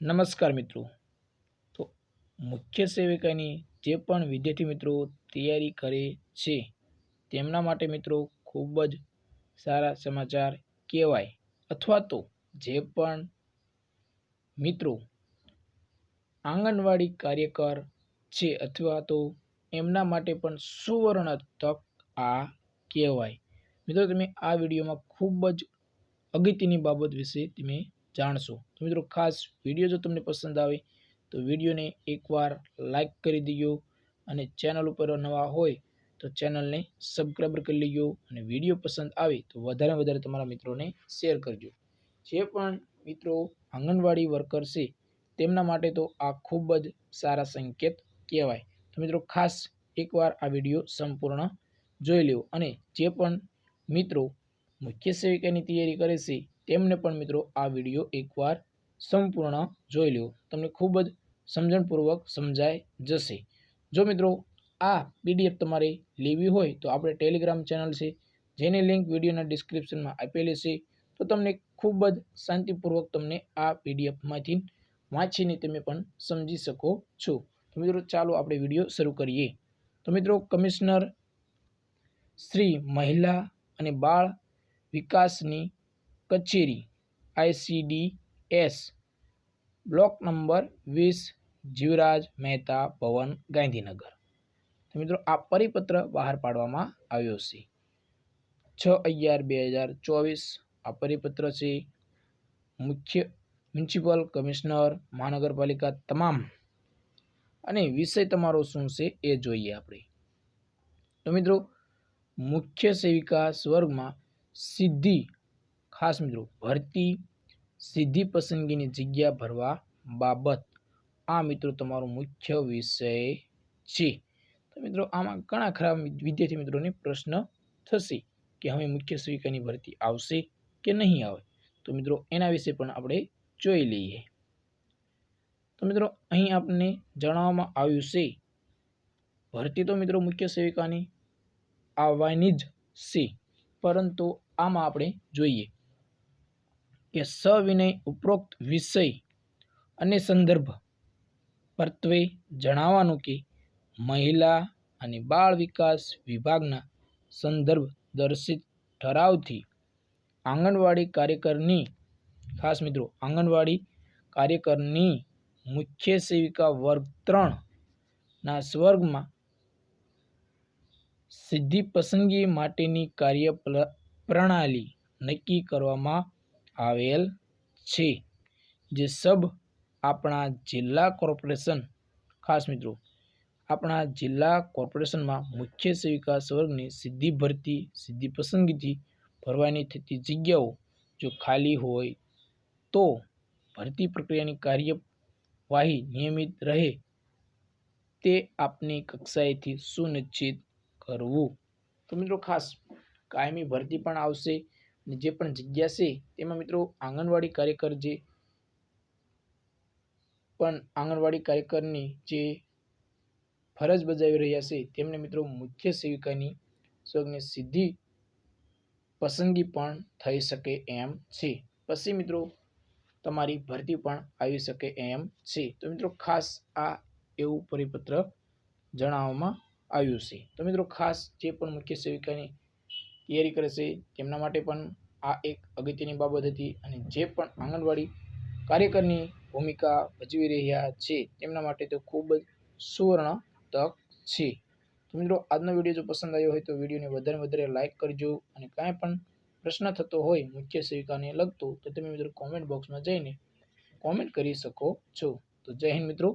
નમસ્કાર મિત્રો. તો મુખ્ય સેવિકાની જે પણ વિદ્યાર્થી મિત્રો તૈયારી કરે છે, તેમના માટે મિત્રો ખૂબ જ સારા સમાચાર કહેવાય. અથવા તો જે પણ મિત્રો આંગણવાડી કાર્યકર છે અથવા તો એમના માટે પણ સુવર્ણ તક આ કહેવાય. મિત્રો, તમે આ વિડીયોમાં ખૂબ જ અગત્યની બાબત વિશે તમે જાણશો. તો મિત્રો, ખાસ વીડિયો જો તમને પસંદ આવે, તો વિડીયોને એકવાર લાઈક કરી દઈએ અને ચેનલ ઉપર નવા હોય, તો ચેનલને સબસ્ક્રાઈબર કરી લેજો અને વીડિયો પસંદ આવે, તો વધારે વધારે તમારા મિત્રોને શેર કરજો. જે પણ મિત્રો આંગણવાડી વર્કર છે, તેમના માટે તો આ ખૂબ જ સારા સંકેત કહેવાય. તો મિત્રો, ખાસ એકવાર આ વીડિયો સંપૂર્ણ જોઈ લેવો અને જે પણ મિત્રો મુખ્ય સેવિકાની તૈયારી કરે છે તેમને પણ મિત્રો આ વીડિયો એકવાર સંપૂર્ણ જોઈ લો તમને ખૂબ જ સમજણપૂર્વક સમજાઈ જશે. જો મિત્રો આ પીડીએફ તમારે લેવી હોય તો આપણે ટેલિગ્રામ ચેનલ છે, જેની લિંક વિડીયોના ડિસ્ક્રિપ્શનમાં આપેલી છે, તો તમને ખૂબ જ શાંતિપૂર્વક તમને આ પીડીએફમાંથી વાંચીને તમે પણ સમજી શકો છો. તો મિત્રો ચાલો આપણે વીડિયો શરૂ કરીએ. તો મિત્રો કમિશનર શ્રી મહિલા અને બાળ વિકાસની કચેરી આઈસીડીએસ બ્લોક નંબર વીસ, જીવરાજ મહેતા ભવન, ગાંધીનગર. તો મિત્રો, આ પરિપત્ર બહાર પાડવામાં આવ્યો છે. છ અગિયાર બે હજાર ચોવીસ, આ પરિપત્ર છે. મુખ્ય મ્યુનિસિપલ કમિશનર, મહાનગરપાલિકા તમામ. અને વિષય તમારો શું છે એ જોઈએ આપણે. તો મિત્રો, મુખ્ય સેવિકા સ્વર્ગમાં સીધી ખાસ મિત્રો, ભરતી સીધી પસંદગીની જગ્યા ભરવા બાબત આ મિત્રો તમારો મુખ્ય વિષય છે. તો મિત્રો, આમાં ઘણા ખરા વિદ્યાર્થી મિત્રોને પ્રશ્ન થશે કે હવે મુખ્ય સ્વીકારની ભરતી આવશે કે નહીં આવે? તો મિત્રો, એના વિશે પણ આપણે જોઈ લઈએ. તો મિત્રો, અહીં આપણને જણાવવામાં આવ્યું છે, ભરતી તો મિત્રો મુખ્ય સેવિકાની આવવાની જ છે, પરંતુ આમાં આપણે જોઈએ. કે સવિનય ઉપરોક્ત વિષય અને સંદર્ભ પરત્વે જણાવવાનું કે મહિલા અને બાળ વિકાસ વિભાગના સંદર્ભ દર્શિત ઠરાવથી આંગણવાડી કાર્યકરની, ખાસ મિત્રો, આંગણવાડી કાર્યકરની મુખ્ય સેવિકા વર્ગ ત્રણના સ્વર્ગમાં સિદ્ધિ પસંદગી માટેની કાર્ય પ્રણાલી નક્કી કરવામાં આવેલ છે, જે સબ આપણા જિલ્લા કોર્પોરેશન, ખાસ મિત્રો, આપણા જિલ્લા કોર્પોરેશનમાં મુખ્ય સેવિકા સ્વર્ગની સીધી ભરતી, સીધી પસંદગીથી ભરવાની થતી જગ્યાઓ જો ખાલી હોય, તો ભરતી પ્રક્રિયાની કાર્યવાહી નિયમિત રહે, તે આપની કક્ષાએથી સુનિશ્ચિત કરવું. તો મિત્રો ખાસ કાયમી ભરતી પણ આવશે. અને જે પણ જગ્યા છે, તેમાં મિત્રો આંગણવાડી કાર્યકર જે પણ આંગણવાડી કાર્યકરની જે ફરજ બજાવી રહ્યા છે, તેમને મિત્રો મુખ્ય સેવિકાની સ્વર્ગની સીધી પસંદગી પણ થઈ શકે એમ છે. પછી મિત્રો તમારી ભરતી પણ આવી શકે એમ છે. તો મિત્રો ખાસ આ એવું પરિપત્ર જણાવવામાં આવ્યું છે. તો મિત્રો ખાસ જે પણ મુખ્ય સેવિકાની તૈયારી કરે છે, તેમના માટે પણ આ એક અગત્યની બાબત હતી અને જે પણ આંગણવાડી કાર્યકરની ભૂમિકા ભજવી રહ્યા છે, તેમના માટે તો ખૂબ જ સુવર્ણ તક છે. તો મિત્રો, આજનો વીડિયો જો પસંદ આવ્યો હોય તો વિડીયોને વધારે વધારે લાઇક કરજો અને કાંઈ પણ પ્રશ્ન થતો હોય, મુખ્ય સેવિકાને લગતો, તો તમે મિત્રો કોમેન્ટ બોક્સમાં જઈને કોમેન્ટ કરી શકો છો. તો જય હિન્દ મિત્રો.